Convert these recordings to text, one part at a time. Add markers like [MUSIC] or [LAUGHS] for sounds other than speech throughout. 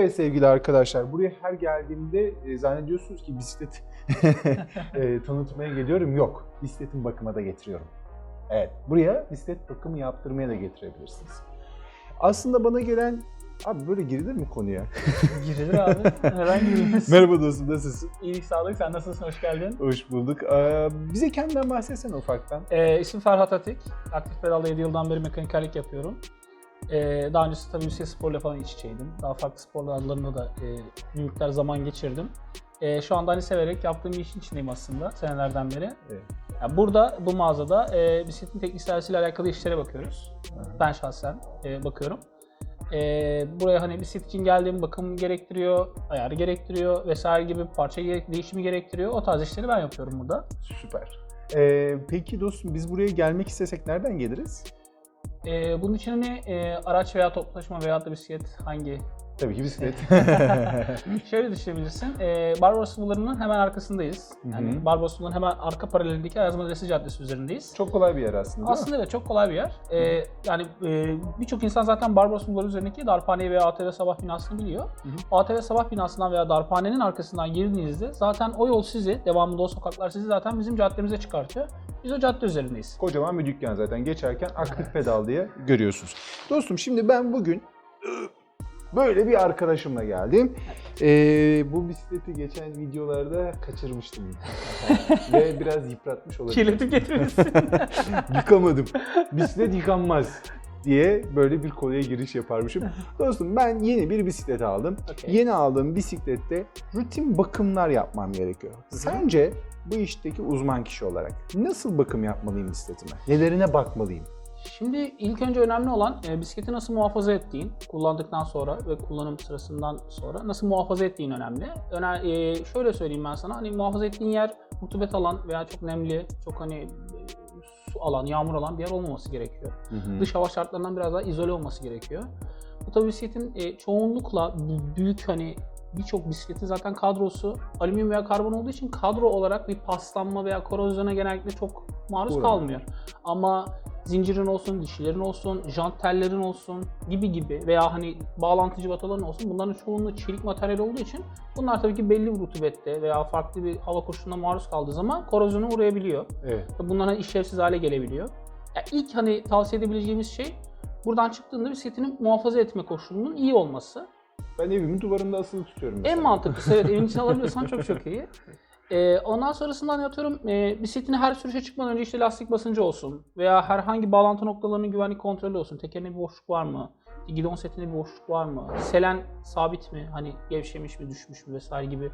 Evet sevgili arkadaşlar, buraya her geldiğimde e, zannediyorsunuz ki bisiklet [LAUGHS] e, tanıtmaya geliyorum. Yok, bisikletin bakıma da getiriyorum. Evet, buraya bisiklet bakımı yaptırmaya da getirebilirsiniz. Aslında bana gelen, abi böyle girilir mi konuya? [LAUGHS] Girilir abi. Herhangi bir [LAUGHS] Merhaba dostum, nasılsın? İyilik sağlık. Sen nasılsın? Hoş geldin. Hoş bulduk. Ee, bize kendinden bahsetsene ufaktan. Ee, isim Ferhat Atik. Aktif pedalda 7 yıldan beri mekanikerlik yapıyorum. Ee, daha öncesi tabii bisiklet sporla falan iç içeydim. Daha farklı spor dallarında da e, miktar zaman geçirdim. Ee, şu anda hani severek yaptığım bir işin içindeyim aslında senelerden beri. Evet. Yani burada bu mağazada e, bisikletin teknik servisiyle alakalı işlere bakıyoruz. Ben şahsen e, bakıyorum. E, buraya hani bisiklet için geldiğim bakım gerektiriyor, ayarı gerektiriyor vesaire gibi parça gerek- değişimi gerektiriyor. O tarz işleri ben yapıyorum burada. Süper. Ee, peki dostum biz buraya gelmek istesek nereden geliriz? E, bunun için hani e, araç veya toplu taşıma veya da bisiklet hangi? Tabii ki bisiklet. [LAUGHS] Şöyle düşünebilirsin. E, Barbaros Bulvarı'nın hemen arkasındayız. Yani Barbaros Bulvarı'nın hemen arka paralelindeki Ayaz Mahallesi Caddesi üzerindeyiz. Çok kolay bir yer aslında değil mi? Aslında evet çok kolay bir yer. Ee, yani e, birçok insan zaten Barbaros Bulvarı üzerindeki Darphane veya ATV Sabah binasını biliyor. ATV Sabah binasından veya Darphane'nin arkasından girdiğinizde zaten o yol sizi, devamında o sokaklar sizi zaten bizim caddemize çıkartıyor. Biz o cadde üzerindeyiz. Kocaman bir dükkan zaten geçerken aktif pedal diye görüyorsunuz. Dostum şimdi ben bugün böyle bir arkadaşımla geldim. Ee, bu bisikleti geçen videolarda kaçırmıştım. [LAUGHS] Ve biraz yıpratmış olabilirim. Kirletip getirirsin. [LAUGHS] Yıkamadım. Bisiklet yıkanmaz diye böyle bir konuya giriş yaparmışım. Dostum ben yeni bir bisiklet aldım. Okey. Yeni aldığım bisiklette rutin bakımlar yapmam gerekiyor. Sence bu işteki uzman kişi olarak nasıl bakım yapmalıyım bisikletime? Nelerine bakmalıyım? Şimdi ilk önce önemli olan e, bisikleti nasıl muhafaza ettiğin, kullandıktan sonra ve kullanım sırasından sonra nasıl muhafaza ettiğin önemli. Öne, e, şöyle söyleyeyim ben sana, hani muhafaza ettiğin yer rutubet alan veya çok nemli, çok hani e, su alan, yağmur alan bir yer olmaması gerekiyor. Dış hava şartlarından biraz daha izole olması gerekiyor. Bu tabii bisikletin e, çoğunlukla büyük hani birçok bisikletin zaten kadrosu alüminyum veya karbon olduğu için kadro olarak bir paslanma veya korozyona genellikle çok maruz Doğru. kalmıyor. Ama zincirin olsun, dişilerin olsun, jant tellerin olsun gibi gibi veya hani bağlantı cıvataların olsun bunların çoğunluğu çelik materyal olduğu için bunlar tabii ki belli bir rutubette veya farklı bir hava koşuluna maruz kaldığı zaman korozyona uğrayabiliyor. Evet. Bunlar hani işlevsiz hale gelebiliyor. Ya ilk hani tavsiye edebileceğimiz şey buradan çıktığında bisikletini muhafaza etme koşulunun iyi olması. Ben evimin duvarında asılı tutuyorum mesela. En mantıklısı evet evin içine [LAUGHS] alabiliyorsan çok çok iyi. Ee, ondan sonrasında hani atıyorum e, bisikletini her sürüşe çıkmadan önce işte lastik basıncı olsun veya herhangi bağlantı noktalarının güvenlik kontrolü olsun. Tekerine bir boşluk var mı? Gidon setinde bir boşluk var mı? Selen sabit mi? Hani gevşemiş mi, düşmüş mü vesaire gibi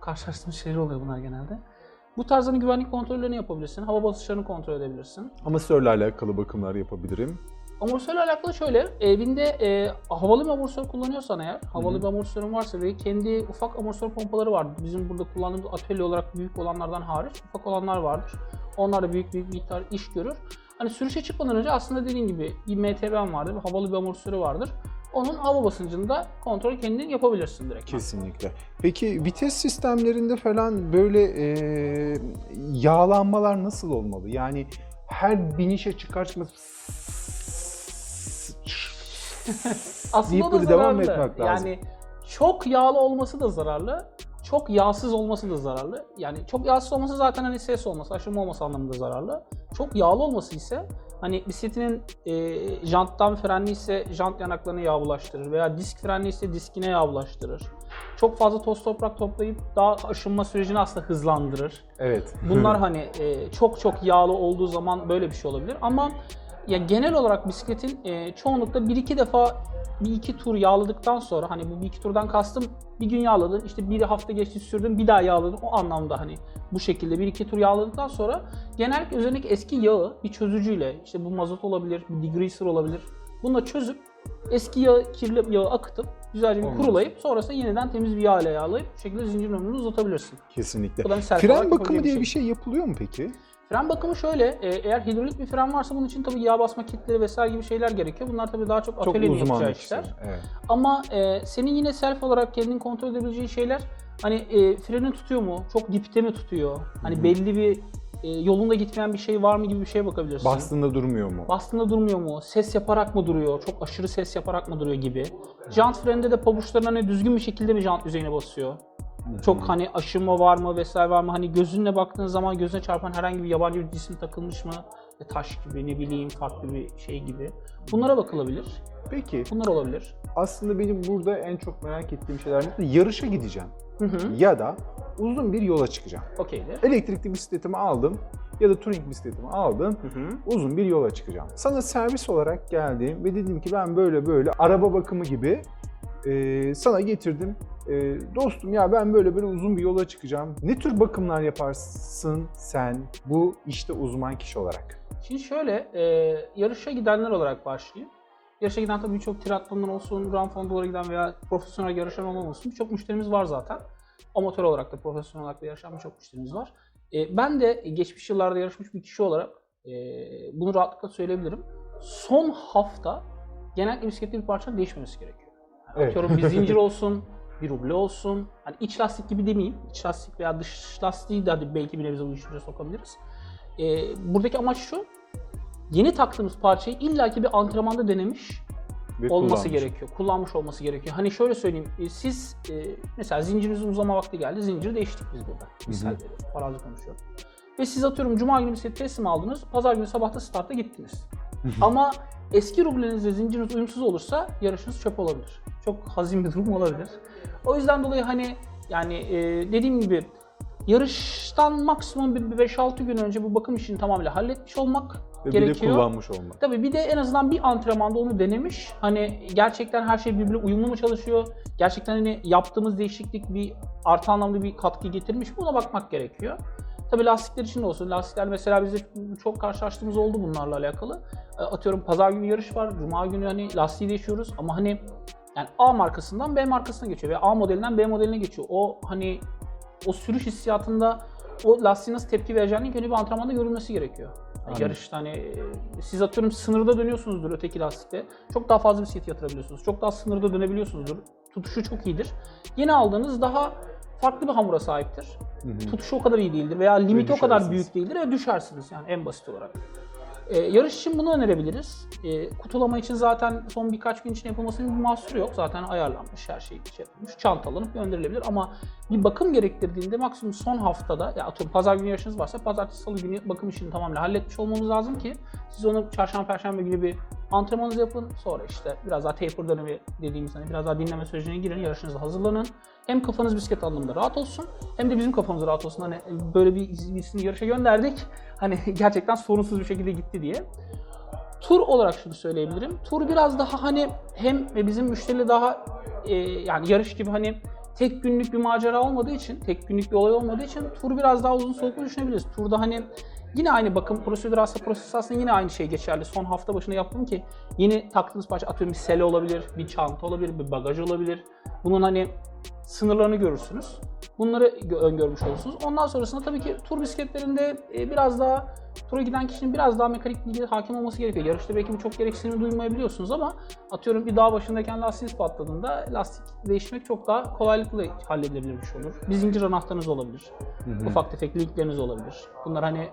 karşılaştığımız şeyler oluyor bunlar genelde. Bu tarz hani güvenlik kontrollerini yapabilirsin. Hava basınçlarını kontrol edebilirsin. Amatörle alakalı bakımlar yapabilirim. Amortisörle alakalı şöyle, evinde e, havalı bir amortisör kullanıyorsan eğer, havalı Hı hı. bir amortisörün varsa ve kendi ufak amortisör pompaları vardır. Bizim burada kullandığımız atölye olarak büyük olanlardan hariç ufak olanlar vardır. Onlar da büyük büyük miktar iş görür. Hani sürüşe çıkmadan önce aslında dediğin gibi bir MTB'm vardır, bir havalı bir amortisörü vardır. Onun hava basıncını da kontrol kendin yapabilirsin direkt. Kesinlikle. Peki vites sistemlerinde falan böyle e, yağlanmalar nasıl olmalı? Yani her binişe çıkartma [LAUGHS] Aslında deyip böyle devam etmek lazım. Yani çok yağlı olması da zararlı. Çok yağsız olması da zararlı. Yani çok yağsız olması zaten hani ses olması, aşırma olması anlamında zararlı. Çok yağlı olması ise hani bisikletinin e, janttan frenli ise jant yanaklarına yağ bulaştırır veya disk frenli ise diskine yağ bulaştırır. Çok fazla toz toprak toplayıp daha aşınma sürecini aslında hızlandırır. Evet. Bunlar [LAUGHS] hani e, çok çok yağlı olduğu zaman böyle bir şey olabilir ama ya genel olarak bisikletin e, çoğunlukla bir iki defa bir iki tur yağladıktan sonra hani bu bir iki turdan kastım bir gün yağladın işte bir hafta geçti sürdün bir daha yağladın o anlamda hani bu şekilde bir iki tur yağladıktan sonra genellikle üzerindeki eski yağı bir çözücüyle işte bu mazot olabilir bir degreaser olabilir bununla çözüp eski yağı kirli yağı akıtıp güzelce bir kurulayıp sonrasında yeniden temiz bir yağ ile yağlayıp bu şekilde zincirin ömrünü uzatabilirsin. Kesinlikle. Fren bakımı diye bir bir şey yapılıyor mu peki? Fren bakımı şöyle, e, eğer hidrolik bir fren varsa bunun için tabii yağ basma kitleri vesaire gibi şeyler gerekiyor. Bunlar tabii daha çok atölyenin yapacağı işler. işler. Evet. Ama e, senin yine self olarak kendin kontrol edebileceğin şeyler hani e, freni tutuyor mu? Çok dipte mi tutuyor? Hani Hı hı. belli bir e, yolunda gitmeyen bir şey var mı gibi bir şeye bakabilirsin. Bastığında durmuyor mu? Bastığında durmuyor mu? Ses yaparak mı duruyor? Çok aşırı ses yaparak mı duruyor gibi. Jant frende de pabuçların hani düzgün bir şekilde mi jant yüzeyine basıyor? Çok hani aşınma var mı vesaire var mı? Hani gözünle baktığın zaman gözüne çarpan herhangi bir yabancı bir cisim takılmış mı? E, taş gibi ne bileyim farklı bir şey gibi. Bunlara bakılabilir. Peki Bunlar olabilir. aslında benim burada en çok merak ettiğim şeyler ne? Yarışa gideceğim Hı hı. ya da uzun bir yola çıkacağım. Okeydir. Elektrikli bisikletimi aldım ya da touring bisikletimi aldım. Hı hı. Uzun bir yola çıkacağım. Sana servis olarak geldim ve dedim ki ben böyle böyle araba bakımı gibi e, sana getirdim. E, dostum ya ben böyle böyle uzun bir yola çıkacağım. Ne tür bakımlar yaparsın sen bu işte uzman kişi olarak? Şimdi şöyle, e, yarışa gidenler olarak başlayayım. Yarışa giden tabii birçok triatlondan olsun, Grand Fondo'lara giden veya profesyonel yarışan olan olsun birçok müşterimiz var zaten. Amatör olarak da profesyonel olarak da yarışan birçok müşterimiz var. E, ben de geçmiş yıllarda yarışmış bir kişi olarak e, bunu rahatlıkla söyleyebilirim. Son hafta genellikle bisiklette bir parçanın değişmemesi gerekiyor. Evet. Atıyorum bir zincir [LAUGHS] olsun, bir ruble olsun. Hani iç lastik gibi demeyeyim. İç lastik veya dış lastiği de hadi belki bir nebze içine sokabiliriz. Ee, buradaki amaç şu. Yeni taktığımız parçayı illaki bir antrenmanda denemiş Ve olması kullanmış. gerekiyor. Kullanmış olması gerekiyor. Hani şöyle söyleyeyim. e, Siz e, mesela zincirinizin uzama vakti geldi. Zinciri değiştik biz burada. Misal veriyorum. Farazi konuşuyorum. Ve siz atıyorum cuma günü bisiklet teslim aldınız. Pazar günü sabahta startta gittiniz. Ama eski rublenizle zinciriniz uyumsuz olursa yarışınız çöp olabilir. Çok hazin bir durum olabilir. O yüzden dolayı hani yani e, dediğim gibi yarıştan maksimum bir 5-6 gün önce bu bakım işini tamamıyla halletmiş olmak Ve bir de gerekiyor. kullanmış olmak. Tabii bir de en azından bir antrenmanda onu denemiş. Hani gerçekten her şey birbirine uyumlu mu çalışıyor? Gerçekten hani yaptığımız değişiklik bir artı anlamda bir katkı getirmiş mi? Buna bakmak gerekiyor. Tabii lastikler için de olsun. Lastikler mesela bizde çok karşılaştığımız oldu bunlarla alakalı. E, Atıyorum pazar günü yarış var. Cuma günü hani lastiği değişiyoruz ama hani yani A markasından B markasına geçiyor veya A modelinden B modeline geçiyor. O hani o sürüş hissiyatında o lastiğin nasıl tepki vereceğini ilk önce bir antrenmanda görülmesi gerekiyor. Yani yarışta hani e, siz atıyorum sınırda dönüyorsunuzdur öteki lastikte. Çok daha fazla bisiklet yatırabiliyorsunuz. Çok daha sınırda dönebiliyorsunuzdur. Tutuşu çok iyidir. Yeni aldığınız daha farklı bir hamura sahiptir. Hı hı. Tutuşu o kadar iyi değildir veya limiti o kadar büyük değildir ve düşersiniz yani en basit olarak. Ee, yarış için bunu önerebiliriz. Ee, kutulama için zaten son birkaç gün için yapılmasının bir mahsuru yok. Zaten ayarlanmış, her şey şey yapılmış. Çantalanıp gönderilebilir ama bir bakım gerektirdiğinde maksimum son haftada, ya atıyorum pazar günü yarışınız varsa pazartesi salı günü bakım işini tamamen halletmiş olmamız lazım ki siz onu çarşamba perşembe günü bir antrenmanınızı yapın. Sonra işte biraz daha taper dönemi dediğimiz hani biraz daha dinleme sürecine girin, yarışınıza hazırlanın. Hem kafanız bisiklet anlamında rahat olsun hem de bizim kafamız rahat olsun. Hani böyle bir birisini yarışa gönderdik. [LAUGHS] Hani gerçekten sorunsuz bir şekilde gitti diye. Tur olarak şunu söyleyebilirim. Tur biraz daha hani hem bizim müşteriyle daha e, yani yarış gibi hani tek günlük bir macera olmadığı için, tek günlük bir olay olmadığı için tur biraz daha uzun soluklu düşünebiliriz. Turda hani yine aynı bakım prosedür aslında proses aslında yine aynı şey geçerli. Son hafta başına yaptım ki yeni taktığınız parça atıyorum bir sele olabilir, bir çanta olabilir, bir bagaj olabilir. Bunun hani sınırlarını görürsünüz. Bunları gö- öngörmüş olursunuz. Ondan sonrasında tabii ki tur bisikletlerinde e, biraz daha tura giden kişinin biraz daha mekanik bilgiye hakim olması gerekiyor. Yarışta belki bu çok gereksinimi duymayabiliyorsunuz ama atıyorum bir dağ başındayken lastiğiniz patladığında lastik değiştirmek çok daha kolaylıkla halledilebilir bir şey olur. Bir zincir anahtarınız olabilir. Hı hı. Ufak tefek linkleriniz olabilir. Bunlar hani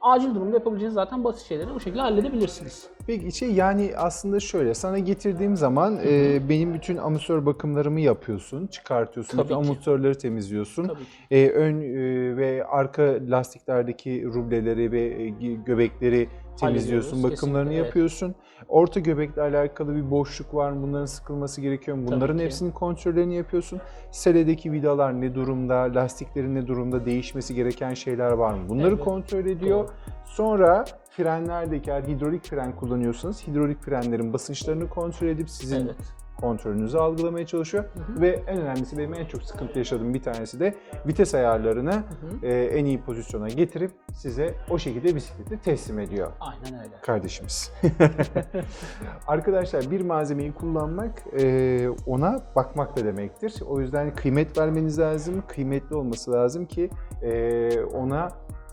acil durumda yapabileceğiniz zaten basit şeyleri bu şekilde halledebilirsiniz. Peki şey yani aslında şöyle sana getirdiğim zaman e, benim bütün amatör bakımlarımı yapıyorsun, çıkartıyorsun, Tabii bütün ki. amatörleri temizliyorsun. E, ön e, ve arka lastiklerdeki rubleleri ve e, göbekleri temizliyorsun, bakımlarını kesinlikle, evet. yapıyorsun. Orta göbekle alakalı bir boşluk var mı? Bunların sıkılması gerekiyor mu? Bunların ki. hepsinin kontrollerini yapıyorsun. Seledeki vidalar ne durumda, lastiklerin ne durumda, değişmesi gereken şeyler var mı? Bunları Evet, kontrol ediyor. doğru. Sonra frenlerdeki eğer hidrolik fren kullanıyorsanız hidrolik frenlerin basınçlarını kontrol edip sizin Evet. Kontrolünüzü algılamaya çalışıyor. Hı hı. Ve en önemlisi benim en çok sıkıntı yaşadığım bir tanesi de vites ayarlarını Hı hı. e, en iyi pozisyona getirip size o şekilde bisikleti teslim ediyor Aynen öyle. kardeşimiz. [LAUGHS] Arkadaşlar bir malzemeyi kullanmak e, ona bakmak da demektir. O yüzden kıymet vermeniz lazım, kıymetli olması lazım ki e, ona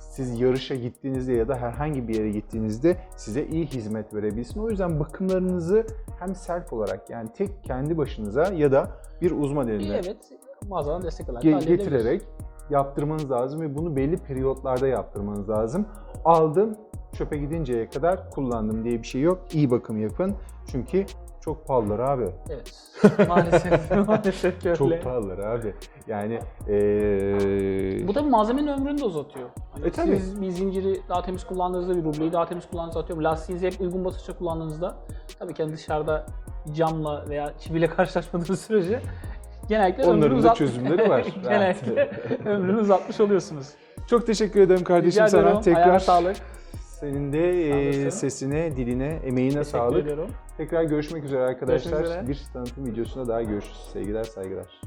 siz yarışa gittiğinizde ya da herhangi bir yere gittiğinizde size iyi hizmet verebilsin. O yüzden bakımlarınızı hem self olarak yani tek kendi başınıza ya da bir uzman eline Evet. Bazen destek olarak ge- getirerek yaptırmanız lazım ve bunu belli periyotlarda yaptırmanız lazım. Aldım, çöpe gidinceye kadar kullandım diye bir şey yok. İyi bakım yapın. Çünkü çok pahalılar abi. Evet. [LAUGHS] Maalesef. [LAUGHS] Maalesef öyle. Çok pahalılar abi. Yani ee, Bu da malzemenin ömrünü de uzatıyor. Hani E, tabii. Siz bir zinciri daha temiz kullandığınızda, bir rubleyi daha temiz kullandığınızda atıyorum. Lastiğinizi hep uygun basınçta kullandığınızda tabii ki hani dışarıda camla veya çiviyle [LAUGHS] karşılaşmadığınız sürece genellikle ömrünü Onların da çözümleri var. genellikle ömrünü uzatmış oluyorsunuz. çok teşekkür ederim kardeşim Rica sana. ediyorum. Tekrar Ayağına sağlık. senin de olasın. sesine, diline, emeğine Teşekkür sağlık. ediyorum. Tekrar görüşmek üzere arkadaşlar. Görüşmek üzere. Bir tanıtım videosunda daha görüşürüz. Sevgiler, saygılar.